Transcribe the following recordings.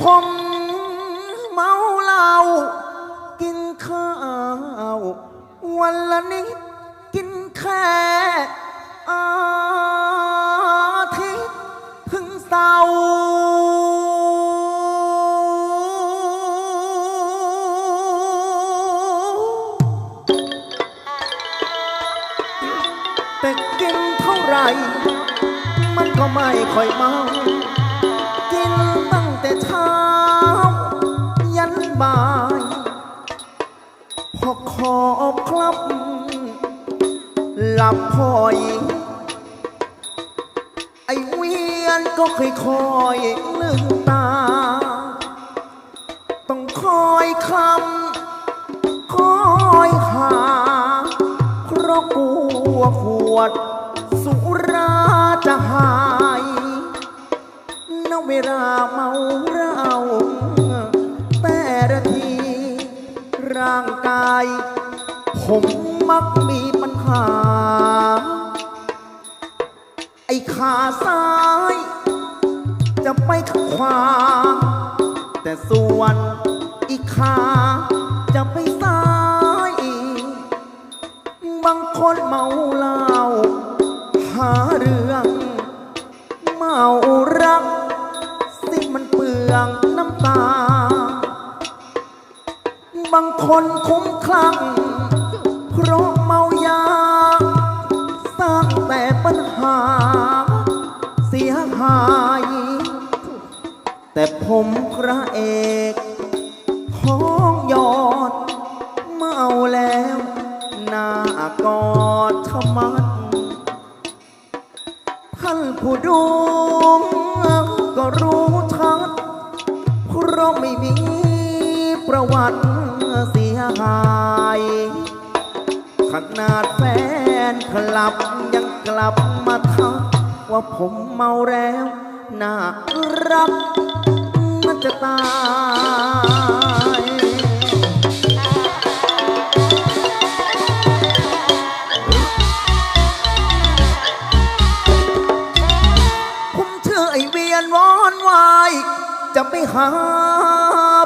ผมเมาเหล้ากินข้าว วันละนิดกินแค่อาทิตย์ถึงเสาร์แต่กินเท่าไหร่ มันก็ไม่ค่อยเมา เช้า ยันบ่าย พอขอบคลับหลับพอย ไอเวียนก็ค่อยๆลืมตา ต้องคอยคำคอยหา เพราะกลัวขวด สุราจะหายณเวลาเมา ผมมักมีปัญหา ไอ้ขาซ้าย จะไปข้างขวา แต่ส่วนอีกขาจะไปซ้าย บางคนเมาเหล้าหาเรื่อง เมารัก สิมันเปลืองน้ำตา บางคนคุ้มคลั่ง เพราะเมายาสร้างแต่ปัญหา เสียหาย แต่ผมพระเอกท้องยอด เมาแล้วหน้ากอดทมัดท่านผู้ดูก็รู้ชัดเพราะไม่มีประวัติเสียหาย ขนาดแฟนคลับยังกลับมาทักว่าผมเมาแล้วน่ารักมันจะตายผมชื่อไอเวียนวอนวายจะไปหา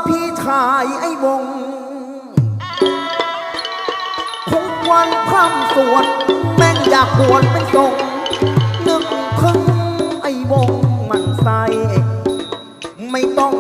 พี่ชายไอ้วง วันพร่ำสวดแม่งอยากบวชเป็นสงฆ์นึกถึงไอ้วงมันใสไม่ต้อง